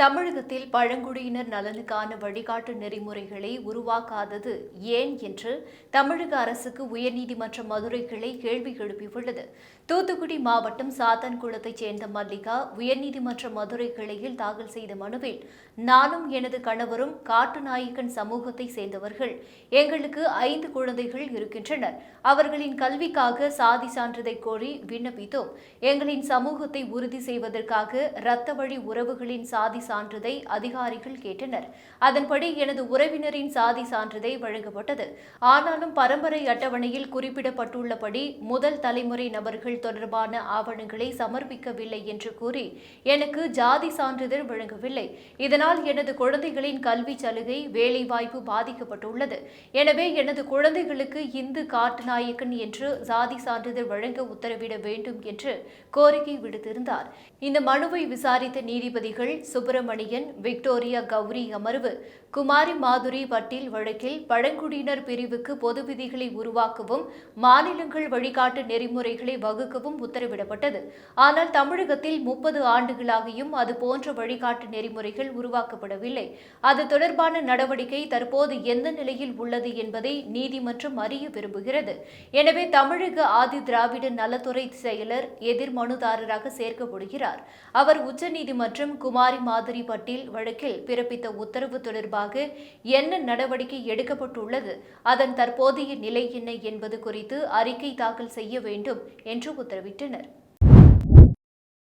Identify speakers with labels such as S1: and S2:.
S1: தமிழகத்தில் பழங்குடியினர் நலனுக்கான வழிகாட்டு நெறிமுறைகளை உருவாக்காதது ஏன் என்று தமிழக அரசுக்கு உயர்நீதிமன்ற மதுரை கிளை கேள்வி எழுப்பியுள்ளது. தூத்துக்குடி மாவட்டம் சாத்தான்குளத்தைச் சேர்ந்த மல்லிகா உயர்நீதிமன்ற மதுரை கிளையில் தாக்கல் செய்த மனுவில் நானும் எனது கணவரும் காட்டுநாயக்கன் சமூகத்தை சேர்ந்தவர்கள். எங்களுக்கு ஐந்து குழந்தைகள் இருக்கின்றனர். அவர்களின் கல்விக்காக சாதி சான்றிதழை கோரி விண்ணப்பித்தோம். எங்களின் சமூகத்தை உறுதி செய்வதற்காக இரத்த வழி உறவுகளின் சாதி சான்றிதை அதிகாரிகள் கேட்டனர். அதன்படி எனது உறவினரின் சாதி சான்றிதழ் வழங்கப்பட்டது. ஆனாலும் பரம்பரை அட்டவணையில் குறிப்பிடப்பட்டுள்ளபடி முதல் தலைமுறை நபர்கள் தொடர்பான ஆவணங்களை சமர்ப்பிக்கவில்லை என்று கூறி எனக்கு ஜாதி சான்றிதழ் வழங்கவில்லை. இதனால் எனது குழந்தைகளின் கல்வி சலுகை வேலைவாய்ப்பு பாதிக்கப்பட்டுள்ளது. எனவே எனது குழந்தைகளுக்கு இந்து காட்டுநாயக்கன் என்று சாதி சான்றிதழ் வழங்க உத்தரவிட வேண்டும் என்று கோரிக்கை விடுத்திருந்தார். இந்த மனுவை விசாரித்த நீதிபதிகள் சுப்பிரமணியன் விக்டோரியா கௌரி அமர்வு குமாரி மாதுரி வட்டில் வழக்கில் பழங்குடியினர் பிரிவுக்கு பொது விதிகளை உருவாக்கவும் மாநிலங்கள் வழிகாட்டு நெறிமுறைகளை வகுக்கவும் உத்தரவிடப்பட்டது. ஆனால் தமிழகத்தில் முப்பது ஆண்டுகளாகியும் அது போன்ற வழிகாட்டு நெறிமுறைகள் உருவாக்கப்படவில்லை. அது தொடர்பான நடவடிக்கை தற்போது எந்த நிலையில் உள்ளது என்பதை நீதிமன்றம் அறிய விரும்புகிறது. எனவே தமிழக ஆதி திராவிட நலத்துறை செயலர் எதிர் மனுதாரராக சேர்க்கப்படுகிறார். அவர் உச்சநீதிமன்றம் குமாரி மாதிரி பட்டீல் வழக்கில் பிறப்பித்த உத்தரவு தொடர்பாக என்ன நடவடிக்கை எடுக்கப்பட்டுள்ளது? அதன் தற்போதைய நிலை என்ன என்பது குறித்து அறிக்கை தாக்கல் செய்ய வேண்டும் என்று உத்தரவிட்டனர்.